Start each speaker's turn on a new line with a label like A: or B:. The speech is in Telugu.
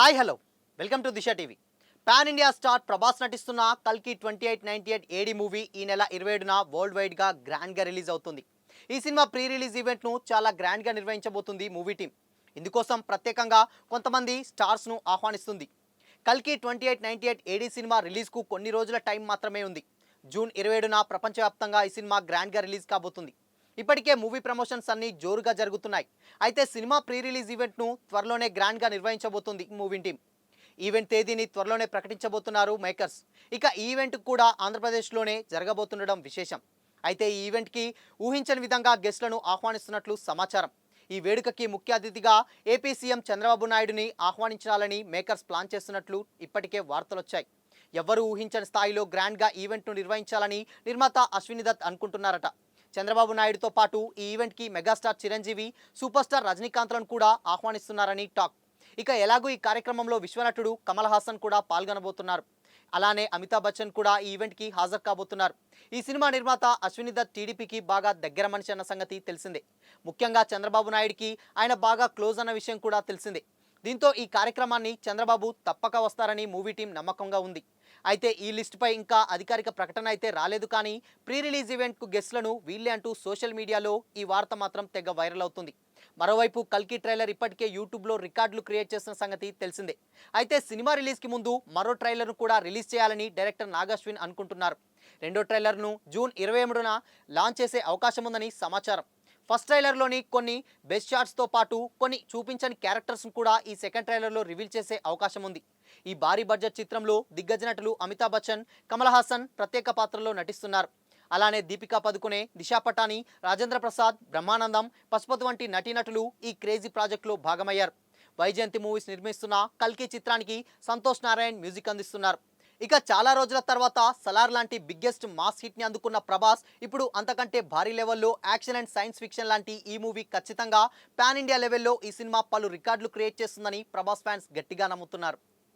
A: Hi hello. Welcome to Disha TV. Pan India star Prabhas నటిస్తున్న కల్కి twenty eight ninety eight AD movie ఈ నెల ఇరవై ఏడున వరల్డ్ వైడ్గా గ్రాండ్గా రిలీజ్ అవుతుంది. ఈ సినిమా ప్రీ రిలీజ్ ఈవెంట్ను చాలా గ్రాండ్గా నిర్వహించబోతుంది మూవీ టీం ఇందుకోసం ప్రత్యేకంగా కొంతమంది స్టార్స్ను ఆహ్వానిస్తుంది. కల్కి twenty eight ninety eight AD cinema రిలీజ్కు కొన్ని రోజుల టైం మాత్రమే ఉంది. జూన్ ఇరవై ఏడున ప్రపంచవ్యాప్తంగా ఈ సినిమా గ్రాండ్గా రిలీజ్ కాబోతుంది. ఇప్పటికే మూవీ ప్రమోషన్స్ అన్ని జోరుగా జరుగుతున్నాయి. అయితే సినిమా ప్రీ రిలీజ్ ఈవెంట్ను త్వరలోనే గ్రాండ్గా నిర్వహించబోతుంది మూవీ టీం ఈవెంట్ తేదీని త్వరలోనే ప్రకటించబోతున్నారు మేకర్స్. ఇక ఈవెంట్ కూడా ఆంధ్రప్రదేశ్లోనే జరగబోతుండడం విశేషం. అయితే ఈ ఈవెంట్కి ఊహించని విధంగా గెస్ట్లను ఆహ్వానిస్తున్నట్లు సమాచారం. ఈ వేడుకకి ముఖ్య అతిథిగా ఏపీ సీఎం చంద్రబాబు నాయుడుని ఆహ్వానించాలని మేకర్స్ ప్లాన్ చేస్తున్నట్లు ఇప్పటికే వార్తలొచ్చాయి ఎవ్వరూ ఊహించని స్థాయిలో గ్రాండ్గా ఈవెంట్ను నిర్వహించాలని నిర్మాత అశ్విని దత్ అనుకుంటున్నారట. చంద్రబాబు నాయుడుతో పాటు ఈ ఈవెంట్కి మెగాస్టార్ చిరంజీవి సూపర్ స్టార్ రజనీకాంత్లను కూడా ఆహ్వానిస్తున్నారని టాక్. ఇక ఎలాగూ ఈ కార్యక్రమంలో విశ్వనటుడు కమల్ హాసన్ కూడా పాల్గొనబోతున్నారు. అలానే అమితాబ్ బచ్చన్ కూడా ఈ ఈవెంట్కి హాజరు కాబోతున్నారు. ఈ సినిమా నిర్మాత అశ్విని దత్ టీడీపీకి బాగా దగ్గర మనిషి అన్న సంగతి తెలిసిందే. ముఖ్యంగా చంద్రబాబు నాయుడికి ఆయన బాగా క్లోజ్ అన్న విషయం కూడా తెలిసిందే. దీంతో ఈ కార్యక్రమాన్ని చంద్రబాబు తప్పక వస్తారని మూవీ టీం నమ్మకంగా ఉంది. అయితే ఈ లిస్టుపై ఇంకా అధికారిక ప్రకటన అయితే రాలేదు కానీ ప్రీ రిలీజ్ ఈవెంట్కు గెస్ట్లను వీళ్ళే అంటూ సోషల్ మీడియాలో ఈ వార్త మాత్రం తెగ వైరల్ అవుతుంది. మరోవైపు కల్కి ట్రైలర్ ఇప్పటికే యూట్యూబ్లో రికార్డులు క్రియేట్ చేసిన సంగతి తెలిసిందే. అయితే సినిమా రిలీజ్కి ముందు మరో ట్రైలర్ను కూడా రిలీజ్ చేయాలని డైరెక్టర్ నాగాశ్విన్ అనుకుంటున్నారు. రెండో ట్రైలర్ను జూన్ ఇరవై ఎనిమిదిన లాంచ్ చేసే అవకాశం ఉందని సమాచారం. ఫస్ట్ ట్రైలర్లోని కొన్ని బెస్ట్ షాట్స్తో పాటు కొన్ని చూపించని క్యారెక్టర్స్ను కూడా ఈ సెకండ్ ట్రైలర్లో రివీల్ చేసే అవకాశం ఉంది. ఈ భారీ బడ్జెట్ చిత్రంలో దిగ్గజ నటులు అమితాబ్ బచ్చన్ కమల్ హాసన్ ప్రత్యేక పాత్రలో నటిస్తున్నారు. అలానే దీపికా పదుకునే దిశా పటాని రాజేంద్ర ప్రసాద్ బ్రహ్మానందం పశుపతి వంటి నటీనటులు ఈ క్రేజీ ప్రాజెక్టులో భాగమయ్యారు. వైజయంతి మూవీస్ నిర్మిస్తున్న కల్కి చిత్రానికి సంతోష్ నారాయణ్ మ్యూజిక్ అందిస్తున్నారు. ఇక చాలా రోజుల తర్వాత సలార్ లాంటి బిగ్గెస్ట్ మాస్ హిట్ని అందుకున్న ప్రభాస్ ఇప్పుడు అంతకంటే భారీ లెవెల్లో యాక్షన్ అండ్ సైన్స్ ఫిక్షన్ లాంటి ఈ మూవీ ఖచ్చితంగా పాన్ ఇండియా లెవెల్లో ఈ సినిమా పలు రికార్డులు క్రియేట్ చేస్తుందని ప్రభాస్ ఫ్యాన్స్ గట్టిగా నమ్ముతున్నారు.